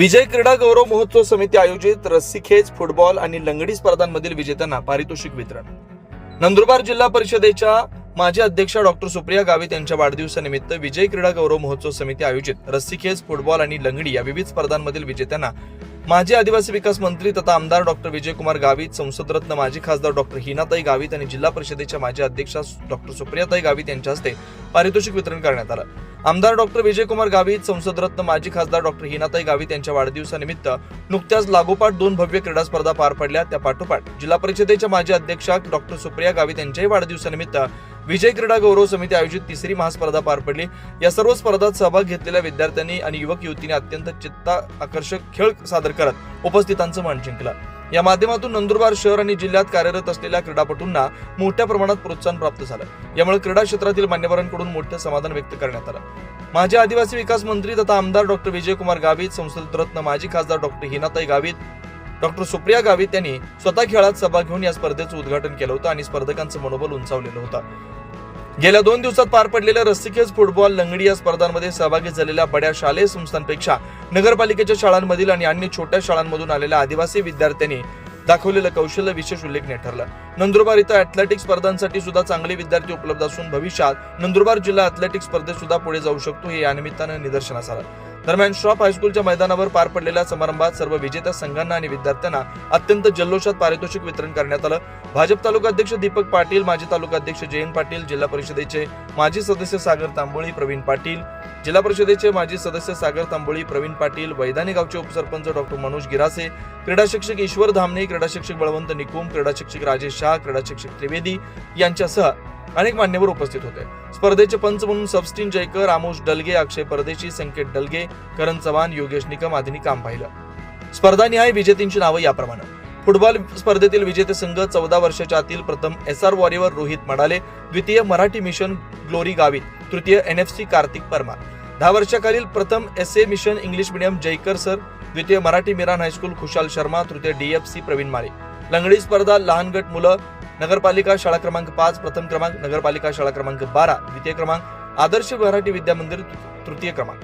विजय क्रीडा गौरव महोत्सव समिती आयोजित रस्सीखेच फुटबॉल आणि लंगडी स्पर्धांमधील विजेत्यांना पारितोषिक वितरण. नंदुरबार जिल्हा परिषदेच्या माजी अध्यक्षा डॉक्टर सुप्रिया गावित यांच्या वाढदिवसानिमित्त विजय क्रीडा गौरव महोत्सव समिती आयोजित रस्सीखेच फुटबॉल आणि लंगडी या विविध स्पर्धांमधील विजेत्यांना माजी आदिवासी विकास मंत्री तथा आमदार डॉक्टर विजयकुमार गावित संसदरत्न माजी खासदार डॉक्टर हिनाताई गावित आणि जिल्हा परिषदेच्या माजी अध्यक्षा डॉक्टर सुप्रियाताई गावित यांच्या हस्ते पारितोषिक वितरण करण्यात आलं. आमदार डॉक्टर विजयकुमार गावित संसदरत्न माजी खासदार डॉक्टर हिनाताई गावित यांच्या वाढदिवसानिमित्त नुकत्याच लागोपाठ दोन भव्य क्रीडा स्पर्धा पार पडल्या. त्या पाठोपाठ जिल्हा परिषदेच्या माजी अध्यक्षा डॉक्टर सुप्रिया गावित यांच्याही वाढदिवसानिमित्त विजय क्रीडा गौरव समिती आयोजित तिसरी महास्पर्धा पार पडली. या सर्व स्पर्धात सहभाग घेतलेल्या विद्यार्थ्यांनी आणि युवक युवतींनी अत्यंत चित्ता आकर्षक खेळ सादर करत उपस्थितांचं मन जिंकलं. या माध्यमातून नंदुरबार शहर आणि जिल्ह्यात कार्यरत असलेल्या क्रीडापटूंना मोठ्या प्रमाणात प्रोत्साहन प्राप्त झालं. यामुळे क्रीडा क्षेत्रातील मान्यवरांकडून मोठं समाधान व्यक्त करण्यात आलं. माजी आदिवासी विकास मंत्री तथा आमदार डॉक्टर विजयकुमार गावित संसदरत्न माजी खासदार डॉक्टर हिनाताई गावित डॉक्टर सुप्रिया गावित यांनी स्वतः खेळात सभा घेऊन या स्पर्धेचं उद्घाटन केलं होतं आणि स्पर्धकांचं मनोबल उंचावलेलं होतं. गेल्या दोन दिवसात पार पडलेल्या रस्सीखेच फुटबॉल लंगडी या स्पर्धांमध्ये सहभागी झालेल्या बड्या शालेय संस्थांपेक्षा नगरपालिकेच्या शाळांमधील आणि अन्य छोट्या शाळांमधून आलेल्या आदिवासी विद्यार्थ्यांनी दाखवलेलं कौशल्य विशेष उल्लेखनीय ठरलं. नंदुरबार इथं अथलेटिक्स स्पर्धांसाठी सुद्धा चांगले विद्यार्थी उपलब्ध असून भविष्यात नंदुरबार जिल्हा अथलेटिक्स स्पर्धेत सुद्धा पुढे जाऊ शकतो हे या निमित्तानं निदर्शनास आलं. दरम्यान श्रॉफ हायस्कूलच्या मैदानावर पार पडलेल्या समारंभात सर्व विजेत्या संघांना आणि विद्यार्थ्यांना अत्यंत जल्लोषात पारितोषिक वितरण करण्यात आलं. भाजप तालुका अध्यक्ष दीपक पाटील माजी तालुका अध्यक्ष जयंत पाटील जिल्हा परिषदेचे माजी सदस्य सागर तांबोळी प्रवीण पाटील जिल्हा परिषदेचे माजी सदस्य सागर तांबोळी प्रवीण पाटील वैधानी गावचे उपसरपंच डॉक्टर मनोज गिरासे क्रीडा शिक्षक ईश्वर धामणे क्रीडा शिक्षक बळवंत निकुम क्रीडा शिक्षक राजेश शाह क्रीडा शिक्षक त्रिवेदी यांच्यासह अनेक मान्यवर उपस्थित होते. स्पर्धेचे पंच म्हणून सबस्टीन जयकर आमोश डलगे अक्षय परदेशी संकेत डलगे करण चव्हाण योगेश निकम आदींनी काम पाहिलं. स्पर्धानिहाय विजेत्यांची नावं याप्रमाणे. फुटबॉल स्पर्धेतील विजेते संघ चौदा वर्षाच्या आतील प्रथम S R warrior Rohit Madale द्वितीय मराठी मिशन ग्लोरी गावित तृतीय N F C Kartik Parmar. दहा वर्षाखालील प्रथम S A mission English medium Jaykar sir द्वितीय मराठी मिरान हायस्कूल खुशाल शर्मा तृतीय D F C Pravin Male लंगडी स्पर्धा लहान गट मुलं नगरपालिका शाळा क्रमांक पाच प्रथम क्रमांक नगरपालिका शाळा क्रमांक बारा द्वितीय क्रमांक आदर्श मराठी विद्या मंदिर तृतीय क्रमांक.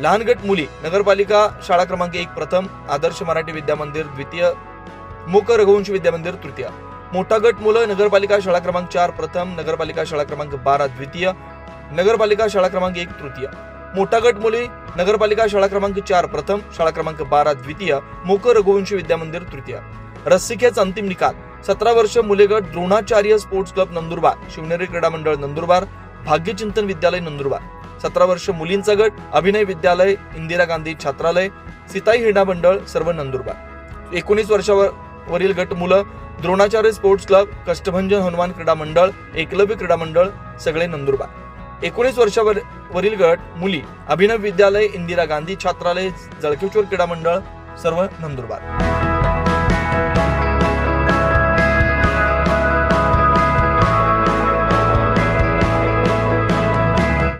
लहान गट मुली नगरपालिका शाळा क्रमांक एक प्रथम आदर्श मराठी विद्या मंदिर द्वितीय मूक रघुवंश विद्या मंदिर तृतीय. मोठा गट मुलं नगरपालिका शाळा क्रमांक चार प्रथम नगरपालिका शाळा क्रमांक बारा द्वितीय. नगरपालिका शाळा क्रमांक एक तृतीय. मोठा गट मुली नगरपालिका शाळा क्रमांक चार प्रथम शाळा क्रमांक बारा द्वितीय. मूक रघुवंशी विद्या मंदिर तृतीय. रस्सिकेच अंतिम निकाल. सतरा वर्ष मुले गट द्रोणाचार्य स्पोर्ट्स क्लब नंदुरबार शिवनेरी क्रीडा मंडळ नंदुरबार भाग्यचिंतन विद्यालय नंदुरबार. सतरा वर्ष मुलींचा गट अभिनय विद्यालय इंदिरा गांधी छात्रालय सिताई हिडा मंडळ सर्व नंदुरबार. एकोणीस वर्षावर वरील गट मुलं द्रोणाचार्य स्पोर्ट्स क्लब कष्टभंजन हनुमान क्रीडा मंडळ एकलव्य क्रीडा मंडळ सगळे नंदुरबार. एकोणीस वर्षावर वरील गट मुली अभिनव विद्यालय इंदिरा गांधी छात्रालय जळकेश्वर क्रीडा मंडळ सर्व Nandurbar.